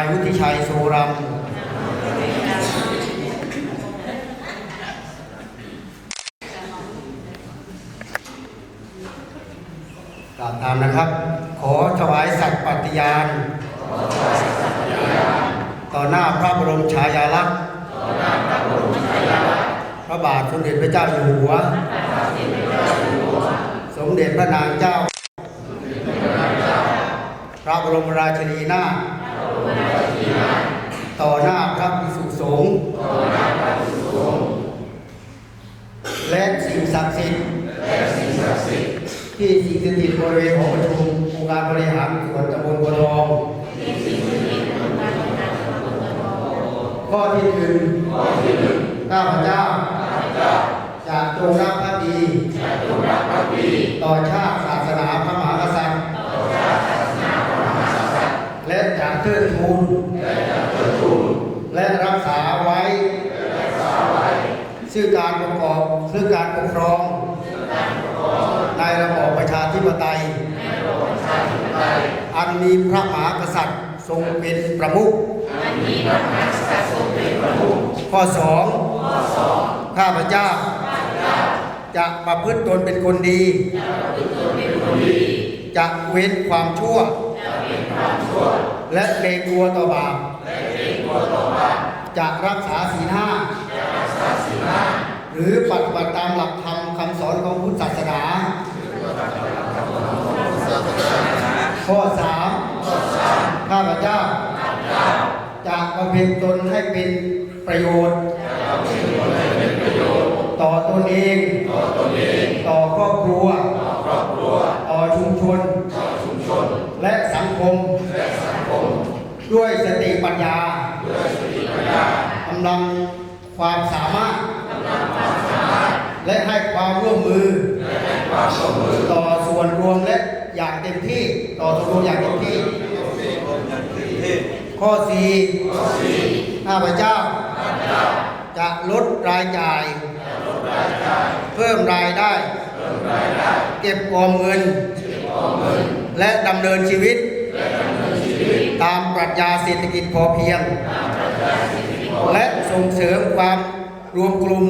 ายวุฒิชัยโสรำกล่าวตามนะครับ ขอถวายสัตย์ปฏิญาณ ต่อหน้าพระบรมฉายาลักษณ์ พระบาทสมเด็จพระเจ้าอยู่หัว สมเด็จพระนางเจ้า พระบรมราชินีนาถต่อหน้าพระภิกษุสงฆ์และสิ่งศักดิ์สิทธิ์ที่สิ่งสถิตบริเวณหอประชุมองค์การบริหารส่วนตำบลบัวทองข้อที่หนึ่งข้าพเจ้าจะจงรักภักดีต่อชาติศาสนาพระมหากษัตริย์ และจะ เทิดทูนและรักษาไว้ ซึ่งการประกอบซึ่งการปกครอง ในระบอบประชาธิปไตย อันมีพระมหากษัตริย์ทรงเป็นประมุขข้อสองข้าพเจ้า จะประพฤติตนเป็นคนดี จะเว้นความชั่ว และเกรงกลัวต่อบาปจะรักษาศีลห้าหรือปฏิบัติตามหลักธรรมคำสอนของพุทธศาสนาข้อสามข้าพเจ้าจะบำเพ็ญตนให้เป็นประโยชน์ต่อตนเอง ต่อครอบครัว ต่อชุมชน และสังคม ด้วยสติปัญญากำลังความสามารถ และให้ความร่วมมือ ต่อส่วนรวมและอย่างเต็มที่ต่อส่วนรวมอย่างเต็มที่ ข้อสี่ข้าพเจ้า จะลดรายจ่าย เพิ่มรายได้ เก็บออมเงิน และดำเนินชีวิต ตามปรัชญาเศรษฐกิจพอเพียง และส่งเสริมความรวมกลุ่ม